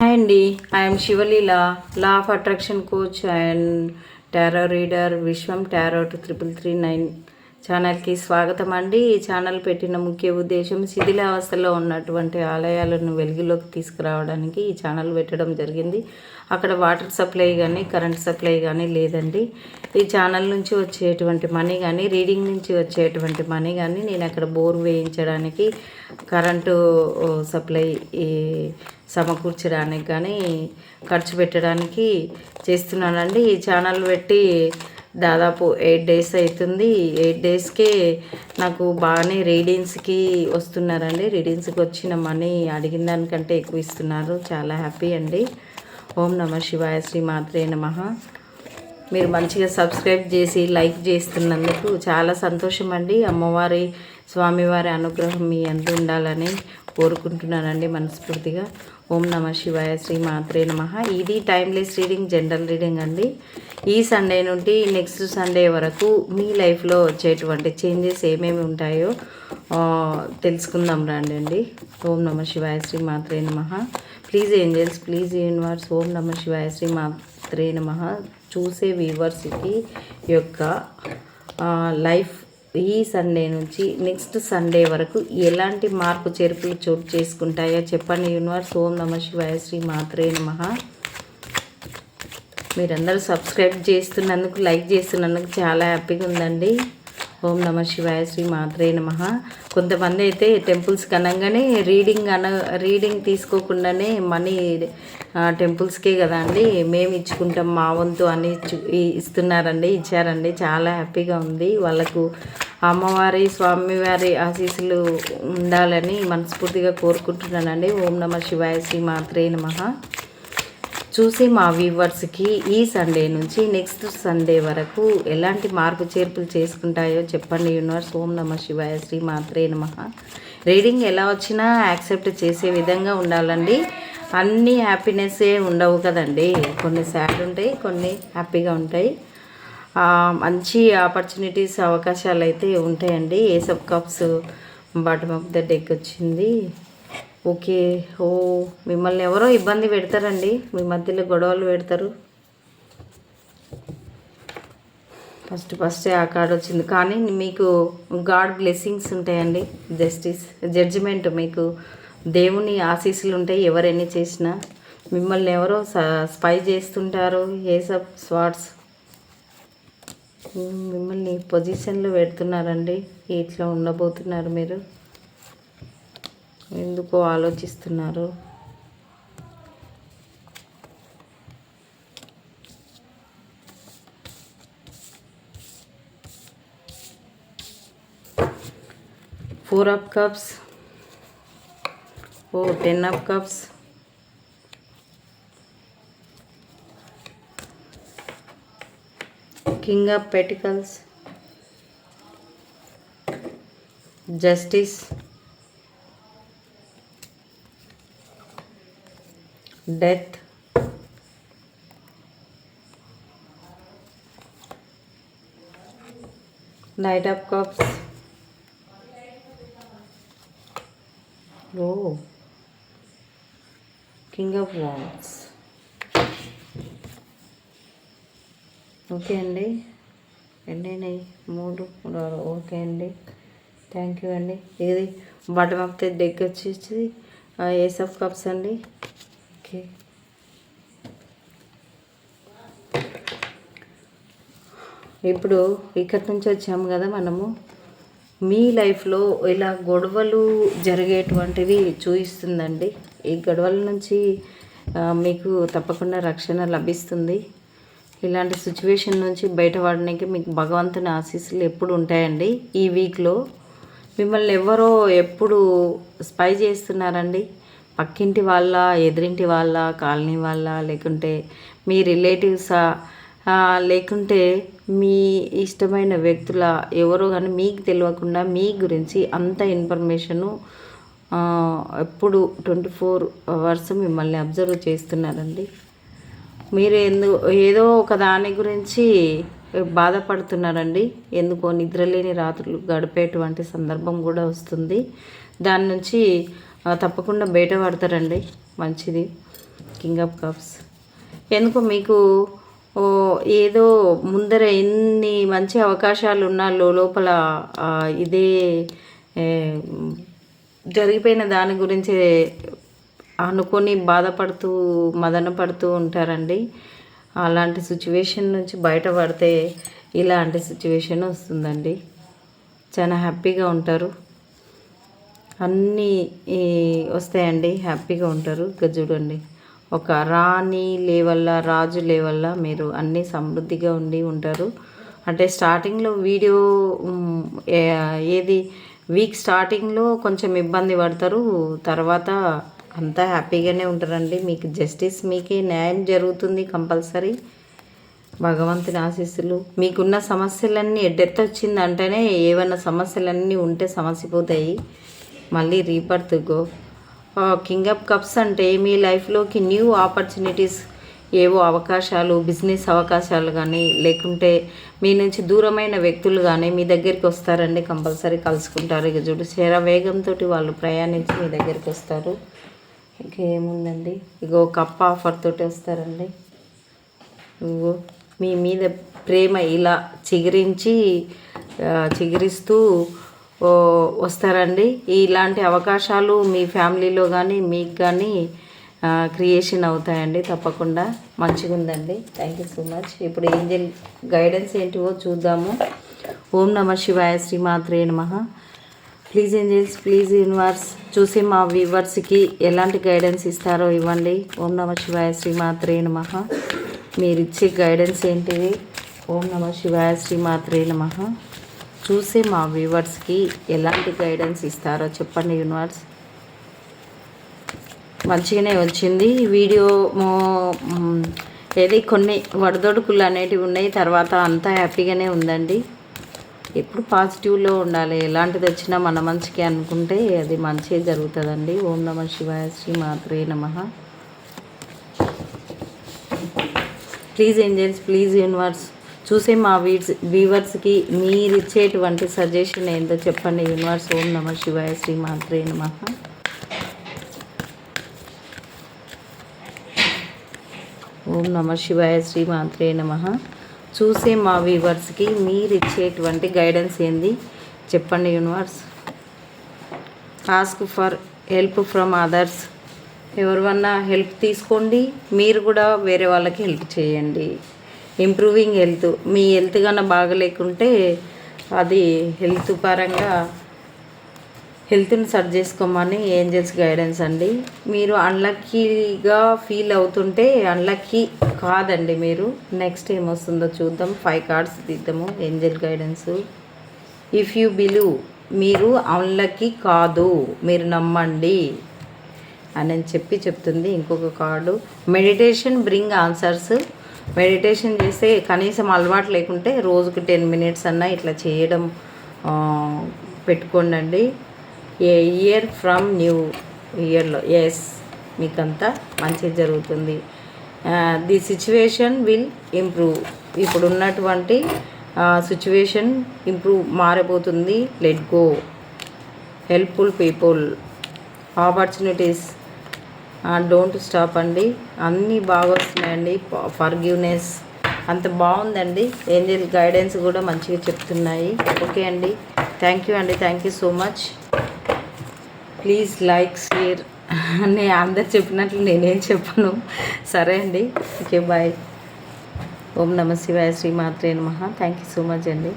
Hi అండి. I'm Shivaleela law of attraction coach and tarot reader Vishwam tarot two triple three nine. ఛానల్కి స్వాగతం అండి. ఈ channel పెట్టిన ముఖ్య ఉద్దేశం శిథిలావస్థలో ఉన్నటువంటి ఆలయాలను వెలుగులోకి తీసుకురావడానికి ఈ ఛానల్ పెట్టడం జరిగింది. అక్కడ వాటర్ సప్లై కానీ కరెంట్ సప్లై కానీ లేదండి. ఈ ఛానల్ నుంచి వచ్చేటువంటి మనీ కానీ రీడింగ్ నుంచి వచ్చేటువంటి మనీ కానీ నేను అక్కడ బోర్ వేయించడానికి కరెంటు సప్లై ఈ సమకూర్చడానికి కానీ ఖర్చు పెట్టడానికి చేస్తున్నానండి. ఈ ఛానల్ పెట్టి దాదాపు ఎయిట్ డేస్ అవుతుంది ఎయిట్ డేస్కే నాకు బాగానే రీడింగ్స్కి వస్తున్నారండి. రీడింగ్స్కి వచ్చిన మనీ అడిగిన దానికంటే ఎక్కువ ఇస్తున్నారు. చాలా హ్యాపీ అండి. ఓం నమ శివాయ శ్రీ మాత్రే నమ. మీరు మంచిగా సబ్స్క్రైబ్ చేసి లైక్ చేస్తున్నందుకు చాలా సంతోషం అండి. అమ్మవారి స్వామివారి అనుగ్రహం మీ అందు ఉండాలని కోరుకుంటున్నానండి మనస్ఫూర్తిగా. ఓం నమ శివాయ శ్రీ మాత్రే నమ. ఇది టైమ్లెస్ రీడింగ్ జనరల్ రీడింగ్ అండి. ఈ సండే నుండి నెక్స్ట్ సండే వరకు మీ లైఫ్లో వచ్చేటువంటి చేంజెస్ ఏమేమి ఉంటాయో తెలుసుకుందాం రండి అండి. ఓం నమ శివాయ శ్రీ మాత్రే నమ. ప్లీజ్ ఏంజల్స్ ప్లీజ్ యూనివర్స్ ఓం నమ శివాయ శ్రీ మాత్రే నమ. చూసే వ్యూవర్స్కి యొక్క లైఫ్ ఈ సండే నుంచి నెక్స్ట్ సండే వరకు ఎలాంటి మార్పు చేర్పులు చోటు చేసుకుంటాయో చెప్పండి. యూనివర్స్ ఓం నమ శివాయ శ్రీ మాత్రే నమ. మీరందరూ సబ్స్క్రైబ్ చేస్తున్నందుకు లైక్ చేస్తున్నందుకు చాలా హ్యాపీగా ఉందండి. ఓం నమ శివాయ శ్రీ మాత్రే నమ. కొంతమంది అయితే టెంపుల్స్కి అనగానే రీడింగ్ అన రీడింగ్ తీసుకోకుండానే మనీ టెంపుల్స్కే కదా అండి. మేము ఇచ్చుకుంటాం మా వంతు అని ఇస్తున్నారండి ఇచ్చారండి. చాలా హ్యాపీగా ఉంది. వాళ్ళకు అమ్మవారి స్వామివారి ఆశీస్సులు ఉండాలని మనస్ఫూర్తిగా కోరుకుంటున్నానండి. ఓం నమ శివాయ శ్రీ మాత్రే నమ. చూసి మా వ్యూవర్స్కి ఈ సండే నుంచి నెక్స్ట్ సండే వరకు ఎలాంటి మార్పు చేర్పులు చేసుకుంటాయో చెప్పండి యూనివర్స్. ఓం నమ శివాయ శ్రీ మాత్రే నమ. రీడింగ్ ఎలా వచ్చినా యాక్సెప్ట్ చేసే విధంగా ఉండాలండి. అన్నీ హ్యాపీనెస్సే ఉండవు కదండి. కొన్ని సాడ్ ఉంటాయి కొన్ని హ్యాపీగా ఉంటాయి. మంచి ఆపర్చునిటీస్ అవకాశాలు అయితే ఉంటాయండి. Ace of cups bottom of the deck వచ్చింది. ఓకే. ఓ మిమ్మల్ని ఎవరో ఇబ్బంది పెడతారండి. మీ మధ్యలో గొడవలు పెడతారు. ఫస్ట్ ఫస్ట్ ఆ కార్డ్ వచ్చింది. కానీ మీకు గాడ్ బ్లెస్సింగ్స్ ఉంటాయండి. జస్టిస్ జడ్జిమెంట్ మీకు దేవుని ఆశీస్సులు ఉంటాయి. ఎవరెన్ని చేసినా మిమ్మల్ని ఎవరో స్పై చేస్తుంటారు. Ace of swords. మిమ్మల్ని పొజిషన్లో పెడుతున్నారండి. ఇట్లా ఉండబోతున్నారు మీరు. ఎందుకు ఆలోచిస్తున్నారు? Four of cups oh ten of cups king of pentacles justice death. Knight of cups oh king of wands okay అండి ఎన్నైనాయి మూడు మూడు ఆరు. ఓకే అండి థ్యాంక్ యూ అండి ఇది బాటమ్ ఆఫ్ ది డెక్ వచ్చేసి ఏస్ ఆఫ్ కప్స్ అండి ఓకే. ఇప్పుడు ఇక్కడి నుంచి వచ్చాము కదా మనము. మీ లైఫ్లో ఇలా గొడవలు జరిగేటువంటివి చూపిస్తుందండి ఈ గొడవల నుంచి మీకు తప్పకుండా రక్షణ లభిస్తుంది. ఇలాంటి సిచ్యువేషన్ నుంచి బయటపడడానికి మీకు భగవంతుని ఆశీస్సులు ఎప్పుడు ఉంటాయండి? ఈ వీక్లో మిమ్మల్ని ఎవరో ఎప్పుడు స్పై చేస్తున్నారండి? పక్కింటి వాళ్ళ ఎదురింటి వాళ్ళ కాలనీ వాళ్ళ లేకుంటే మీ రిలేటివ్సా లేకుంటే మీ ఇష్టమైన వ్యక్తుల ఎవరు కానీ మీకు తెలియకుండా మీ గురించి అంత ఇన్ఫర్మేషను ఎప్పుడు ట్వంటీ ఫోర్ అవర్స్ మిమ్మల్ని అబ్జర్వ్ చేస్తున్నారండి. మీరు ఎందు ఏదో ఒక దాని గురించి బాధపడుతున్నారండి. ఎందుకో నిద్రలేని రాత్రులు గడిపేటువంటి సందర్భం కూడా వస్తుంది. దాని నుంచి తప్పకుండా తప్పకుండా బయటపడతారండి మంచిది. కింగ్ ఆఫ్ కప్స్ ఎందుకో మీకు ఓ ఏదో ముందర ఎన్ని మంచి అవకాశాలు ఉన్నా లోపల ఇదే జరిగిపోయిన దాని గురించి అనుకొని బాధపడుతూ మదన పడుతూ ఉంటారండి. అలాంటి సిచ్యువేషన్ నుంచి బయటపడితే ఇలాంటి సిచ్యువేషన్ వస్తుందండి. చాలా హ్యాపీగా ఉంటారు. అన్నీ వస్తాయండి. హ్యాపీగా ఉంటారు. ఇక చూడండి. ఒక రాణి లేవల్ల రాజు లేవల్ల మీరు అన్నీ సమృద్ధిగా ఉండి ఉంటారు. అంటే స్టార్టింగ్లో వీడియో ఏది వీక్ స్టార్టింగ్లో కొంచెం ఇబ్బంది పడతారు. తర్వాత అంతా హ్యాపీగానే ఉంటారండి. మీకు జస్టిస్ మీకే న్యాయం జరుగుతుంది కంపల్సరీ. భగవంతుని ఆశీస్సులు. మీకున్న సమస్యలన్నీ ఎడ్డెత్త వచ్చిందంటేనే ఏవైనా సమస్యలన్నీ ఉంటే సమసిపోతాయి. మళ్ళీ rebirth go. King of cups అంటే మీ లైఫ్లోకి న్యూ ఆపర్చునిటీస్ ఏవో అవకాశాలు బిజినెస్ అవకాశాలు కానీ లేకుంటే మీ నుంచి దూరమైన వ్యక్తులు కానీ మీ దగ్గరికి వస్తారండి కంపల్సరీ కలుసుకుంటారు. ఇక చూడు శర వేగంతో వాళ్ళు ప్రయాణించి మీ దగ్గరికి వస్తారు. ఇంకేముందండి ఇగో కప్ ఆఫర్ తోటి వస్తారండి. ఇగో మీ మీద ప్రేమ ఇలా చిగురించి చిగురిస్తూ వస్తారండి. ఇలాంటి అవకాశాలు మీ ఫ్యామిలీలో కానీ మీకు కానీ క్రియేషన్ అవుతాయండి తప్పకుండా. మంచిగా ఉందండి థ్యాంక్ యూ సో మచ్ ఇప్పుడు ఏంజల్ గైడెన్స్ ఏంటివో చూద్దాము. ఓం నమ శివాయ శ్రీమాత్రే నమ. ప్లీజ్ ఏంజల్స్ ప్లీజ్ యూనివర్స్ చూసి మా వ్యూవర్స్కి ఎలాంటి గైడెన్స్ ఇస్తారో ఇవ్వండి. ఓం నమ శివాయ శ్రీమాత్రే నమ. మీరు ఇచ్చే గైడెన్స్ ఏంటిది? ఓం నమ శివాయ శ్రీమాత్రే నమ. చూసి మా వ్యూవర్స్కి ఎలాంటి గైడెన్స్ ఇస్తారో చెప్పండి యూనివర్స్. మంచిగానే వచ్చింది. వీడియో ఏది కొన్ని వడదొడుకులు అనేటివి ఉన్నాయి తర్వాత అంతా హ్యాపీగానే ఉందండి. ఎప్పుడు పాజిటివ్లో ఉండాలి. ఎలాంటిది వచ్చినా మన మంచికి అనుకుంటే అది మంచిగా జరుగుతుందండి. ఓం నమ శివాయ శ్రీ మాత్రే నమ. Please angels please universe. చూసే మా వీడ్స్ వ్యూవర్స్కి మీరు ఇచ్చేటువంటి సజెషన్ ఏందో చెప్పండి. యూనివర్స్ ఓం నమ శివాయ శ్రీ మాత్రే నమ. ఓం నమ శివాయ శ్రీ మాత్రే నమ. చూసే మా వ్యూవర్స్కి మీరు ఇచ్చేటువంటి గైడెన్స్ ఏంది? చెప్పండి universe ask for help from others. ఎవరివన్నా help తీసుకోండి. మీరు కూడా వేరే వాళ్ళకి హెల్ప్ చేయండి. ఇంప్రూవింగ్ హెల్త్ మీ హెల్త్ కన్నా బాగలేకుంటే అది హెల్త్ పరంగా హెల్త్ని సర్చ్ చేసుకోమని ఏంజల్స్ గైడెన్స్ అండి. మీరు అన్లక్కీగా ఫీల్ అవుతుంటే అన్లక్కీ కాదండి మీరు. నెక్స్ట్ ఏమొస్తుందో చూద్దాం. Five cards తీద్దాము angel guidance if you believe మీరు అన్లక్కీ కాదు. మీరు నమ్మండి అని అని చెప్పి చెప్తుంది ఇంకొక card meditation bring answers meditation చేస్తే కనీసం అలవాటు లేకుంటే రోజుకి టెన్ మినిట్స్ అన్నా ఇట్లా చేయడం పెట్టుకోండి ఏ ఇయర్ ఫ్రమ్ న్యూ ఇయర్లో ఎస్ మీకంతా మంచి జరుగుతుంది. The situation will improve. ఇప్పుడు ఉన్నటువంటి సిచ్యువేషన్ ఇంప్రూవ్ మారిపోతుంది let go. Helpful people. Opportunities don't stop అండి. అన్నీ బాగా వస్తున్నాయండి. ఫర్గివ్నెస్ అంత బాగుందండి. ఏంజల్ గైడెన్స్ కూడా మంచిగా చెప్తున్నాయి. ఓకే అండి. థ్యాంక్ యూ అండి. Thank you so much please like share నేను అందరు చెప్పినట్లు నేనేం చెప్పను. సరే అండి. ఓకే బాయ్ ఓం నమ శివాయ శ్రీ మాత్రే నమ. థ్యాంక్ యూ సో మచ్ అండి.